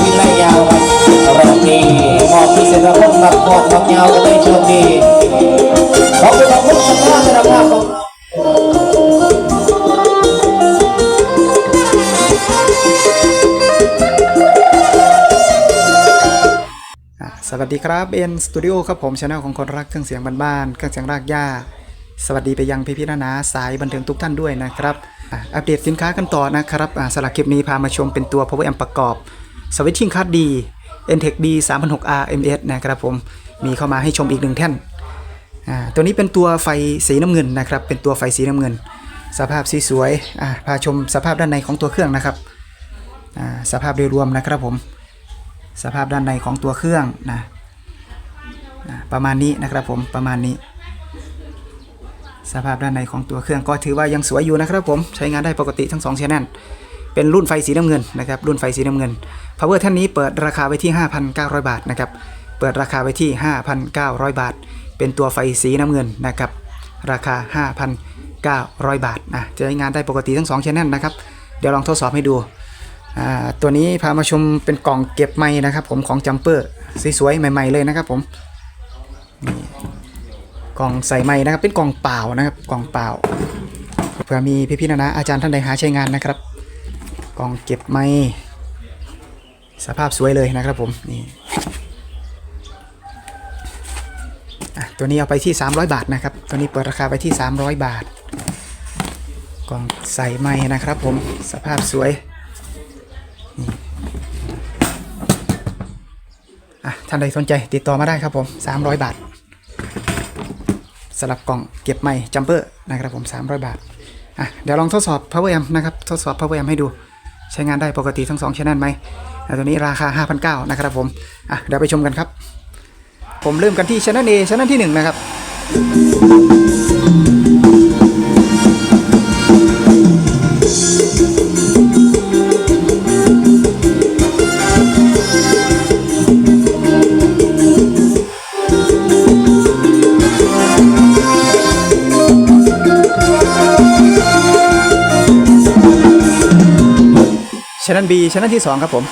วิไลยาวครับรอบนี้มอบพิเศษรับกับมอบของยาวในช่วงนี้ขอบคุณขอบคุณสัมภาษณ์ในภาพของสวัสดีครับเอ็นสตูดิโอครับผมช anel ของคนรักเครื่องเสียงบ้านๆเครื่องเสียงรากหญ้าสวัสดีไปยังพี่พี่นานาสายบันเทิงทุกท่านด้วยนะครับ อัปเดตสินค้ากันต่อนะครับสำหรับคลิปนี้พามาชมเป็นตัว Power Amp ประกอบ Switching Card D Entech D 3 6 R MS นะครับผมมีเข้ามาให้ชมอีกหนึ่งแท่นตัวนี้เป็นตัวไฟสีน้ำเงินนะครับ เป็นตัวไฟสีน้ำเงิน สภาพสีสวยพาชมสภาพด้านในของตัวเครื่องนะครับสภาพโดยรวมนะครับผมสภาพด้านในของตัวเครื่องนะประมาณนี้นะครับผมประมาณนี้ สภาพด้านในของตัวเครื่องก็ถือว่ายังสวยอยู่นะครับผมใช้งานได้ปกติทั้ง2 channel เป็นรุ่นไฟสีน้ำเงินนะครับรุ่นไฟสีน้ำเงิน power ท่านนี้เปิดราคาไว้ที่ 5,900 บาทนะครับเปิดราคาไว้ที่ 5,900 บาท เป็นตัวไฟสีน้ำเงินนะครับราคา 5,900 บาทนะจะใช้งานได้ปกติทั้ง2 channel นะครับเดี๋ยวลองทดสอบให้ดูตัวนี้พามาชมเป็นกล่องเก็บไม้นะครับ ผมของจัมเปอร์สวยๆใหม่ ๆเลยนะครับผมนี่กล่องใส่ไม้นะครับเป็นกล่องเปล่านะครับกล่องเปล่าเผื่อมีพี่ๆนะนะอาจารย์ท่านใดหาใช้งานนะครับ กล่องเก็บไม้สภาพสวยเลยนะครับผมนี่ตัวนี้เอาไปที่ 300 บาทนะครับ ตัวนี้เปิดราคาไปที่ 300 บาท กล่องใส่ไม้นะครับผมสภาพสวยอะท่านใดสนใจติดต่อมาได้ครับผม 300 บาทสำหรับกล่องเก็บไม้จัมเปอร์นะครับผม 300 บาทอะเดี๋ยวลองทดสอบ Power Amp นะครับ ทดสอบ Power Amp ให้ดู ช้งานได้ปกติทั้ง2 channel ไหมตัวนี้ราคา 5,900นะครับผมอะเดี๋ยวไปชมกันครับ ผมเริ่มกันที่ channel A channel ที่ 1 นะครับ ชั้นบีชั้นที่ 2 ครับผม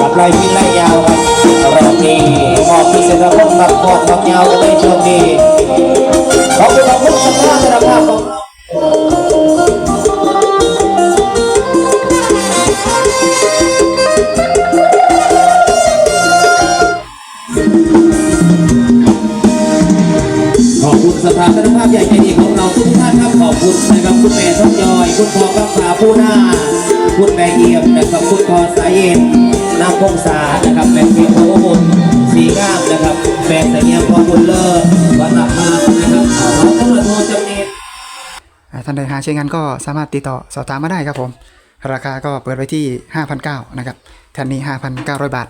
กับไรวิไลยาวครับรอบนี้มอบพิเศษรับบครับมอบของยาวในช่วงนี้ สถานภาพใหญ่ใจดีของเราทุกท่านครับขอบคุณนะครับคุณแม่ท้องยอย คุณพ่อกับขาผู้หน้า คุณแม่เอี่ยมนะครับคุณพ่อสายเอ็นนำพงษานะครับแม่เพียงโอ้โหสีงามนะครับแม่เสียงพอบุญเลิศวันลับมานะครับน้องตำรวจโทจำเนตอ่าท่านใดหาใช้งานก็สามารถติดต่อสอบถามมาได้ครับผม ราคาก็เปิดไว้ที่ 5,900นะครับแทนนี้ 5,900 บาท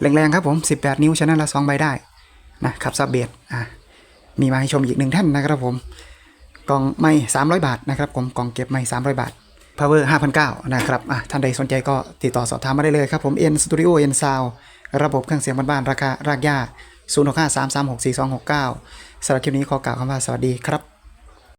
แรงๆครับผม 18 นิ้วชนละ2ใบได้นะขับซับเบสอะ มีมาให้ชมอีกหนึ่งท่านนะครับผมกล่องไม้300 บาทนะครับผมกล่องเก็บไม้300 บาท power 5,009นะครับอะท่านใดสนใจก็ติดต่อสอบถามมาได้เลยครับผม N Studio N Sound ระบบเครื่องเสียงบ้านๆราคารากหญ้า0 6 5 3 3 6 4 2 6 9สำหรับคลิปนี้ขอกล่าวคำว่าสวัสดีครับ